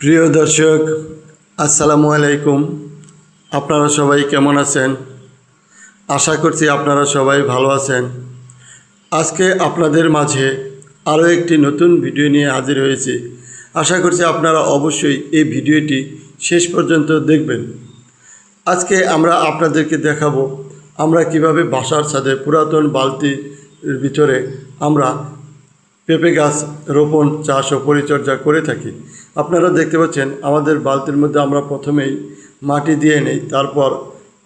প্রিয় দর্শক, আসসালামু আলাইকুম। আপনারা সবাই কেমন আছেন? আশা করছি আপনারা সবাই ভালো আছেন। আজকে আপনাদের মাঝে আরও একটি নতুন ভিডিও নিয়ে হাজির হয়েছি। আশা করছি আপনারা অবশ্যই এই ভিডিওটি শেষ পর্যন্ত দেখবেন। আজকে আমরা আপনাদেরকে দেখাবো আমরা কীভাবে বাসার ছাদে পুরাতন বালতির ভিতরে আমরা পেঁপে গাছ রোপণ, চাষ ও পরিচর্যা করে থাকি। আপনারা দেখতে পাচ্ছেন, আমাদের বালতির মধ্যে আমরা প্রথমেই মাটি দিয়ে নেই, তারপর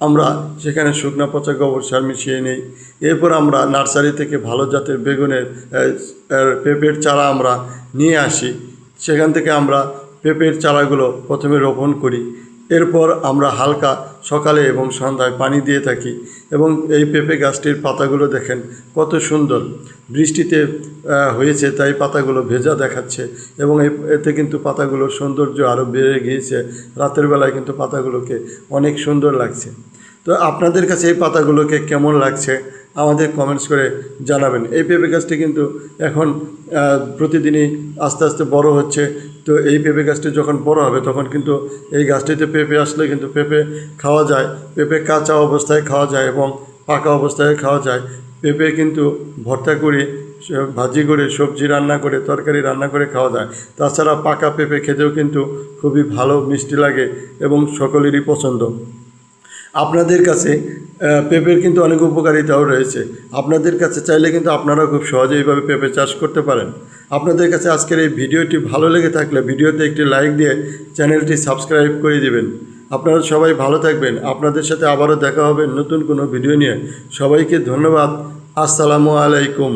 আমরা সেখানে শুকনো পচা গোবর সার মিশিয়ে নেই। এরপর আমরা নার্সারি থেকে ভালো জাতের বেগুনের পেঁপের চারা আমরা নিয়ে আসি। সেখান থেকে আমরা পেঁপের চারাগুলো প্রথমে রোপণ করি। এরপর আমরা হালকা সকালে এবং সন্ধ্যায় পানি দিয়ে থাকি এবং এই পেঁপে গাছটির পাতাগুলো দেখেন কত সুন্দর। বৃষ্টিতে হয়েছে তাই পাতাগুলো ভেজা দেখাচ্ছে এবং এতে কিন্তু পাতাগুলোর সৌন্দর্য আরও বেড়ে গিয়েছে। রাতের বেলায় কিন্তু পাতাগুলোকে অনেক সুন্দর লাগছে। তো আপনাদের কাছে এই পাতাগুলোকে কেমন লাগছে? আমাদের কমেন্টস করে জানাবেন। এই পেঁপে গাছটি কিন্তু এখন প্রতিদিনই আস্তে আস্তে বড় হচ্ছে। তো এই পেঁপে গাছটি যখন বড় হবে, তখন কিন্তু এই গাছটিতে পেঁপে আসলে কিন্তু পেঁপে খাওয়া যায়। পেঁপে কাঁচা অবস্থায় খাওয়া যায় এবং পাকা অবস্থায় খাওয়া যায়। পেঁপে কিন্তু ভর্তা করে, ভাজি করে, সবজি রান্না করে, তরকারি রান্না করে খাওয়া যায়। তাছাড়া পাকা পেঁপে খেতেও কিন্তু খুবই ভালো, মিষ্টি লাগে এবং সকলেরই পছন্দ। আপনাদের কাছে পেঁপের কিন্তু অনেক উপকারিতাও রয়েছে। আপনাদের কাছে চাইলে কিন্তু আপনারা খুব সহজে এইভাবে পেঁপে চাষ করতে পারেন। আপনাদের কাছে আজকের এই ভিডিওটি ভালো লেগে থাকলে ভিডিওতে একটি লাইক দিয়ে চ্যানেলটি সাবস্ক্রাইব করে দিবেন। আপনারা সবাই ভালো থাকবেন। আপনাদের সাথে আবারও দেখা হবে নতুন কোনো ভিডিও নিয়ে। সবাইকে ধন্যবাদ। আসসালামু আলাইকুম।